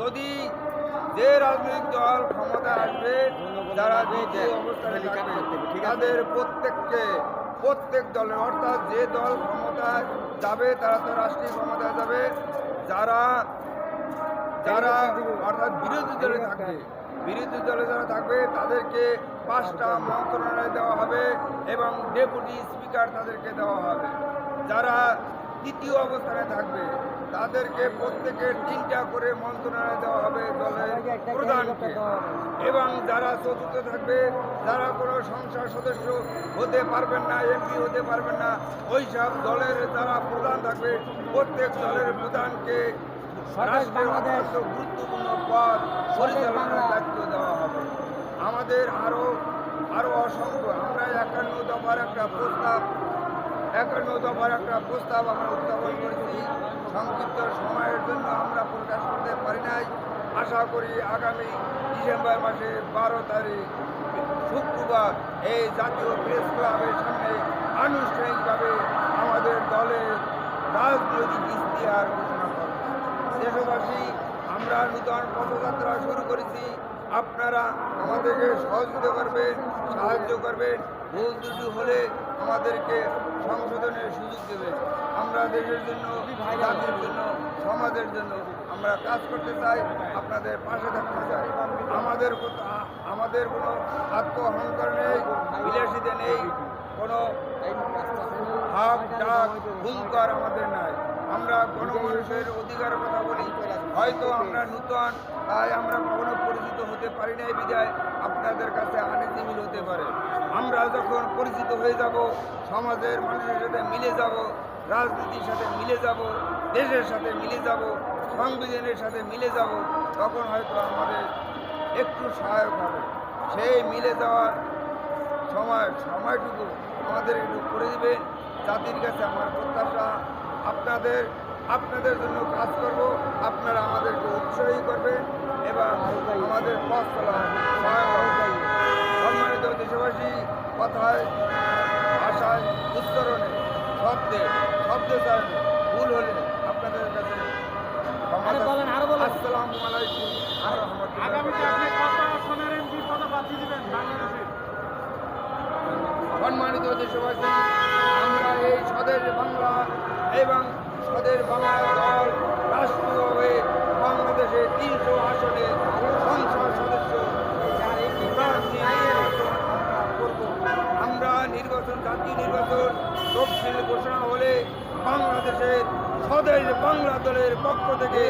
যদি যে রাজনৈতিক দল ক্ষমতা আসবে যারা দ্বিতীয় অবস্থানে থাকবে, তাদের প্রত্যেককে, প্রত্যেক দলের, অর্থাৎ যে দল ক্ষমতায় যাবে, তারা তো রাষ্ট্রীয় ক্ষমতায় যাবে। যারা যারা, অর্থাৎ বিরোধী দলে থাকবে, বিরোধী দলে যারা থাকবে, তাদেরকে পাঁচটা মন্ত্রণালয় দেওয়া হবে এবং ডেপুটি স্পিকার তাদেরকে দেওয়া হবে। যারা তৃতীয় অবস্থানে থাকবে তাদেরকে প্রত্যেকের তিনটা করে মন্ত্রণালয় দেওয়া হবে দলের প্রধানকে। এবং যারা চতুর্থ থাকবে যারা কোনো সংসদ সদস্য হতে পারবেন না এমপি হতে পারবেন না ওই সব দলের যারা প্রধান থাকবে প্রত্যেক দলের প্রধানকে রাষ্ট্রের অত্যন্ত গুরুত্বপূর্ণ পদ পরিচালনার দায়িত্ব দেওয়া হবে। আমাদের আরও আরও অসংখ্য আমরা একান্ন দফার একটা প্রস্তাব একান্ন দফার একটা প্রস্তাব আমরা উত্থাপন করেছি। সংক্ষিপ্ত সময়ের জন্য আমরা প্রকাশ করতে পারি নাই। আশা করি আগামী ডিসেম্বর মাসে বারো তারিখ, শুক্রবার এই জাতীয় প্রেস ক্লাবের সামনে আনুষ্ঠানিকভাবে আমাদের দলের রাজনৈতিক ইশতেহার ঘোষণা করব দেশবাসী, আমরা নূতন পথযাত্রা শুরু করেছি। আপনারা আমাদেরকে সহযোগিতা করবেন, সাহায্য করবেন। ভুল ত্রুটি হলে আমাদেরকে সংশোধনের সুযোগ দেবে। আমরা দেশের জন্য, জাতির জন্য, সমাজের জন্য আমরা কাজ করতে চাই, আপনাদের পাশে থাকতে চাই। আমাদের আমাদের কোনো আত্ম অহংকার নেই, বিলাসিতে নেই, কোনো হাক, ডাক, হুঙ্কার আমাদের নাই। আমরা গণমানুষের অধিকার কথা বলি। হয়তো আমরা নূতন, তাই আমরা কখনো পরিচিত হতে পারি নাই বিদায়। আপনাদের কাছে আনিজিমিল হতে পারে। আমরা যখন পরিচিত হয়ে যাব, সমাজের মানুষের সাথে মিলে যাব, রাজনীতির সাথে মিলে যাব, দেশের সাথে মিলে যাব, সংবিধানের সাথে মিলে যাব, তখন হয়তো আমাদের একটু সহায়ক হবে। সেই মিলে যাওয়ার সময়, সময়টুকু আমাদের একটু করে দিবেন। জাতির কাছে আমার প্রত্যাশা, আপনাদের আপনাদের জন্য কাজ করব। আপনারা আমাদেরকে উৎসাহী করবেন এবং আমাদের পথ চলা সম্মানিত দেশবাসী কথায় ভাষায় উচ্চারণে শব্দে শব্দে তার ভুল হলে আপনাদের কাছে আরে বলেন, আরও বলেন। আসসালামু আলাইকুম আর আগামীতে আপনি কত আসনের এমপি পদ প্রার্থী দিবেন বাংলাদেশে। সম্মানিত দেশবাসী আমরা এই স্বদেশ বাংলা এবং স্বদেশ বাংলা দল রাষ্ট্রীয়ভাবে বাংলাদেশে তিনশো আসনে সংসদ সদস্য আমরা। নির্বাচন, জাতীয় নির্বাচন তফসিল ঘোষণা হলে বাংলাদেশের স্বদেশ বাংলা দলের পক্ষ থেকে